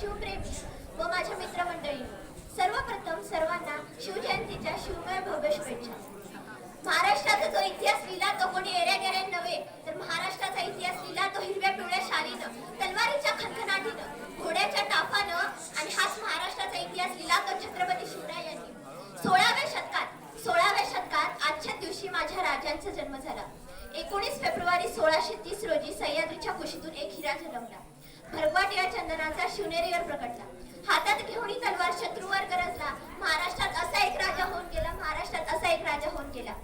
शिवप्रेमी व माझ्या मित्रमंडळी सर्वप्रथम सर्वांना शिवजयंतीच्या शिवमय भव्य शुभेच्छा. महाराष्ट्राचा जो इतिहास लिहिला तो कोणी एऱ्या गेऱ्या नव्हे तर महाराष्ट्राचा इतिहास लिहिला तो हिरव्या पिवळ्या शालीनं तलवारीच्या खनखनाटीनं घोड्याच्या टाफानं आणि हाच महाराष्ट्राचा इतिहास लिहिला तो छत्रपती शिवरायांनी सोळाव्या शतकात सोळाव्या शतकात आजच्या दिवशी माझ्या राजांचा जन्म झाला. एकोणीस फेब्रुवारी सोळाशे तीस रोजी सह्याद्रीच्या कुशीतून एक हिरा जन्मला. भरपाट या चंदनाचा शिवनेरीवर प्रकटला. हातात घेऊन ही तलवार शत्रूवर गरजला. महाराष्ट्रात असा एक राजा होऊन गेला महाराष्ट्रात असा एक राजा होऊन गेला.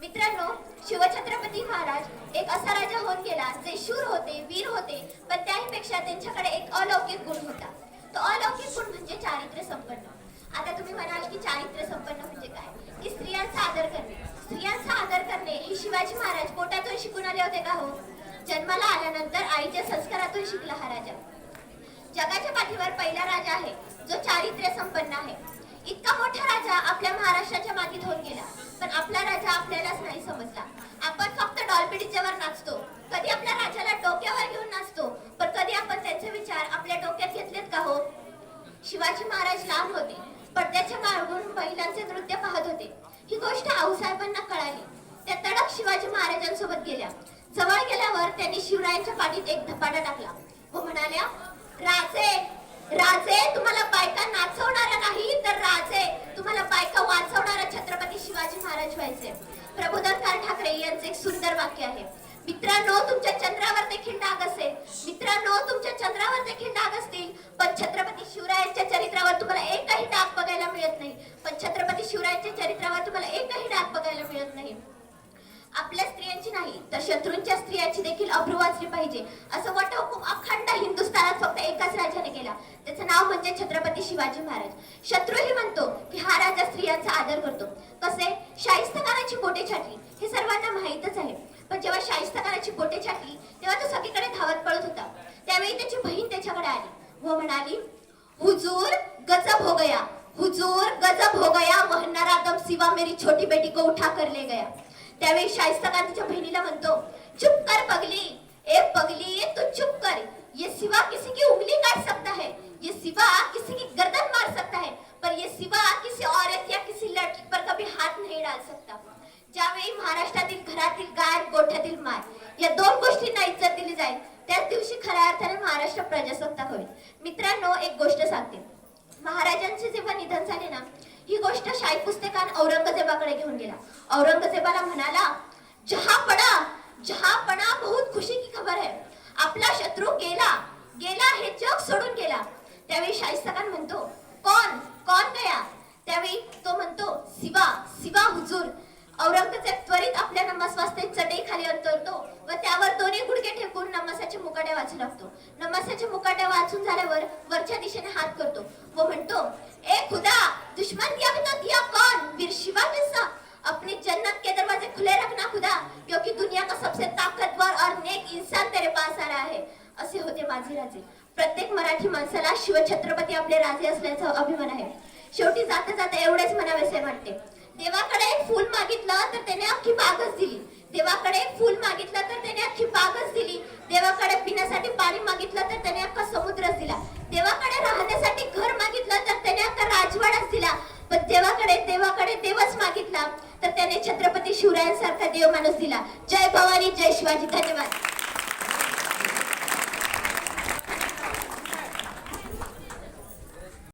मित्रांनो शिवछत्रपती महाराज एक असा राजा होऊन गेला जे शूर होते वीर होते पण त्याहीपेक्षा त्यांच्याकडे एक अलौकिक गुण होता. तो अलौकिक गुण म्हणजे चारित्र्य संपन्न. आता तुम्ही म्हणाल की चारित्र्य संपन्न म्हणजे काय? की स्त्रियांचा आदर करणे. स्त्रियांचा आदर करणे हे शिवाजी महाराज पोटातून शिकून आले होते का हो? जन्माला आल्यानंतर आईच्या संस्कारातून शिकला हा राजा जगाच्या पाठीवर पहिला राजा आहे जो चारित्र्य संपन्न आहे. इतका मोठा राजा आपल्या महाराष्ट्राच्या मातीत होऊन गेला पण आपला राजा आपल्यालाच नाही समजला. आपण फक्त डॉल्बिडीच्यावर नाचतो. कधी आपल्या राजाला डोक्यावर घेऊन नाचतो पण कधी आपण त्यांचे विचार आपल्या डोक्यात घेतलेत का हो? शिवाजी महाराज लांब होते पडद्याच्या मागून महिलांचे नृत्य पाहत होते. ही गोष्ट आऊसाहेबांना कळाली. त्या तडक शिवाजी महाराजांसोबत गेल्या. जवळ गेल्यावर त्यांनी शिवरायांच्या पाठीत एक धपाटा टाकला. व म्हणाल्या राजे राजे तुम्हाला बायका नाचवणारा नाही तर राजे तुम्हाला बायका वाचवणारा छत्रपती शिवाजी महाराज व्हायचे. प्रबोधनकार ठाकरे यांचे एक सुंदर वाक्य आहे. मित्रांनो तुमच्या चंद्रावर देखील डाग असेल. मित्रांनो तुमच्या चंद्रावर देखील डाग असतील. पण छत्रपती शिवरायांच्या चरित्रावर तुम्हाला एकही डाग बघायला मिळत नाही. पण छत्रपती शिवरायांच्या चरित्रावर तुम्हाला एकही डाग बघायला मिळत नाही. आपल्या स्त्रियांची नाही तर शत्रूंच्या स्त्रियांची देखील अभ्रू वाचली पाहिजे. असं वटहुकूम अखंड हिंदुस्थानात केला. त्याचं नाव म्हणजे छत्रपती शिवाजी महाराज. शत्रूही म्हणतो की हा राजा स्त्रियांचा आदर करतो. कसे? शाहिस्तखानाची बोटे छाटली हे सर्वांना माहीतच आहे. पण जेव्हा शाहिस्तखानाची बोटे छाटली तेव्हा तो सगळीकडे धावत पळत होता. त्यावेळी त्याची बहीण त्याच्याकडे आली. व म्हणाली हुजूर गजब हो गया. हुजूर गजब हो गया. वहनारा दम सिवा मेरी छोटी बेटी को उठा कर ले गया. त्यावेळी शाहिस्ता खान तिच्या बहिणीला म्हणतो चुप कर पगली. ए पगली तू चुप कर. ये सिवा किसी की उंगली काट सकता है ये सिवा किसी की गर्दन मार सकता है पर ये सिवा किसी औरत या किसी लड़की पर कभी हाथ नहीं डाल सकता ज्यावेळी महाराष्ट्रातील घरातील गाय गोठ्यातील माय. या दोन गोष्टींना इज्जत दिली जाईल. त्याच दिवशी खऱ्या अर्थाने महाराष्ट्र प्रजासत्ताक होईल. मित्रांनो एक गोष्ट सांगते. महाराजांचे जेव्हा निधन झाले ना ही गोष्ट शाही पुस्तकान औरंगजेबाकडे घेऊन गेला. औरंगजेबाला म्हणाला जहापणा जहापणा बहुत खुशी की खबर है. आपला शत्रू गेला गेला हे जग सोडून गेला. त्यावेळी शाहिस्ता म्हणतो कोण कोण गया? त्यावेळी तो म्हणतो शिवा शिवा हुजूर. औरंगजेब त्वरित आपल्या नमस्वास्ते चटई खाली अंतरतो व त्यावर दोन्ही गुडघे ठेवून नमसाचे मुकाट्या वाचू लागतो. नमसाचे मुकाट्या वाचून झाल्यावर वरच्या दिशेने हात करतो व म्हणतो ए खुदा दुश्मन दिया भी दिया कौन? वीर शिवा किस्सा अपनी जन्नत के दरवाजे खुले रखना खुदा क्योंकि दुनिया का सबसे ताकतवर और नेक इंसान तेरे पास आ रहा है. असे होते माझे राजे. प्रत्येक मराठी माणसाला शिवछत्रपती आपले राजे असल्याचा अभिमान आहे. शेवटी जाता जाता एवढेच म्हणावेसे वाटते. देवाकडे फूल मागितलं तर त्याने अख्खी बागच दिली. देवाकडे फूल मागितलं तर त्याने अख्खी बागच दिली. देवाकडे पिण्यासाठी पाणी मागितलं तर त्याने अख्खा समुद्रच दिला. देवाकडे राहण्यासाठी घर मागितलं तर त्याने अख्खा राजवाडाच दिला. पण देवाकडे देवाकडे देवच मागितला तर त्याने छत्रपती शिवरायांसारखा देव माणूस दिला. जय भवानी जय शिवाजी. धन्यवाद.